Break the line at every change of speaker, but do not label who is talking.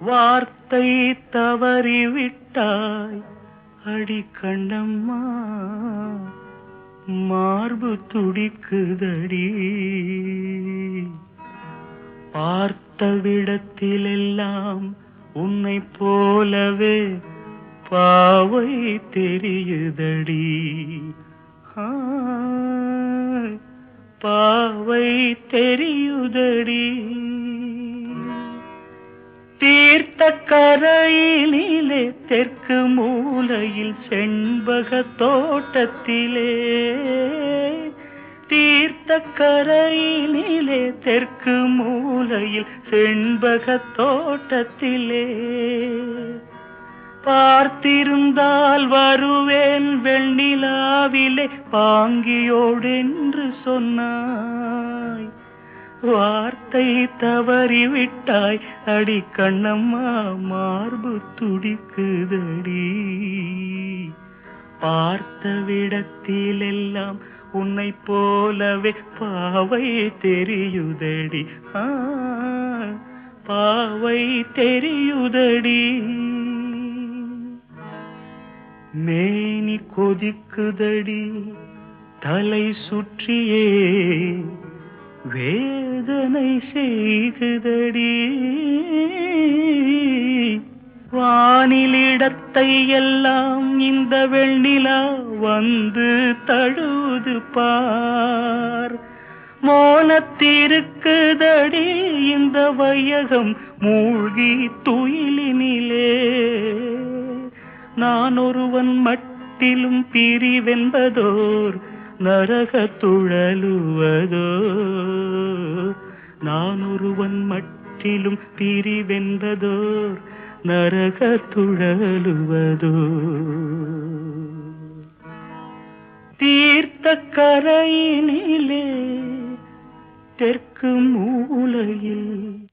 வார்த்தை தவறிவிட்டாய். அடிக்கண்டம்மா மார்பு துடிக்குதடி. பார்த்த விடத்திலெல்லாம் உன்னை போலவே பாவை தெரியுதடி. பாவை தெரியுதடி. தீர்த்த கரையிலே தெற்கு மூலையில் செண்பக தோட்டத்திலே. தீர்த்த கரையிலே தெற்கு மூலையில் செண்பக தோட்டத்திலே. பார்த்திருந்தால் வருவேன் வெண்ணிலாவிலே பாங்கியோடென்று சொன்னாய். வார்த்தை தவறிவிட்டாய். அடி கண்ணம்மா மார்பு துடிக்குதடி. பார்த்த விடத்திலெல்லாம் உன்னை போலவே பாவை தெரியுதடி. பாவை தெரியுதடி. மேனி கொதிக்குதடி. தலை சுற்றியே வேதனை செய்குதடி. வானிலிடத்தை எல்லாம் இந்த வெண்ணிலா வந்து தழுது பார். மோனத்திருக்குதடி இந்த வையகம் மூழ்கி துயிலினிலே. நான் ஒருவன் மட்டிலும் பிரிவென்பதோர் நரக துழலுவதோ? நான் ஒருவன் மட்டிலும் பிரிவென்பதோர் நரக துழலுவதோ? தீர்த்த கரையினிலே தெற்கு மூலையில்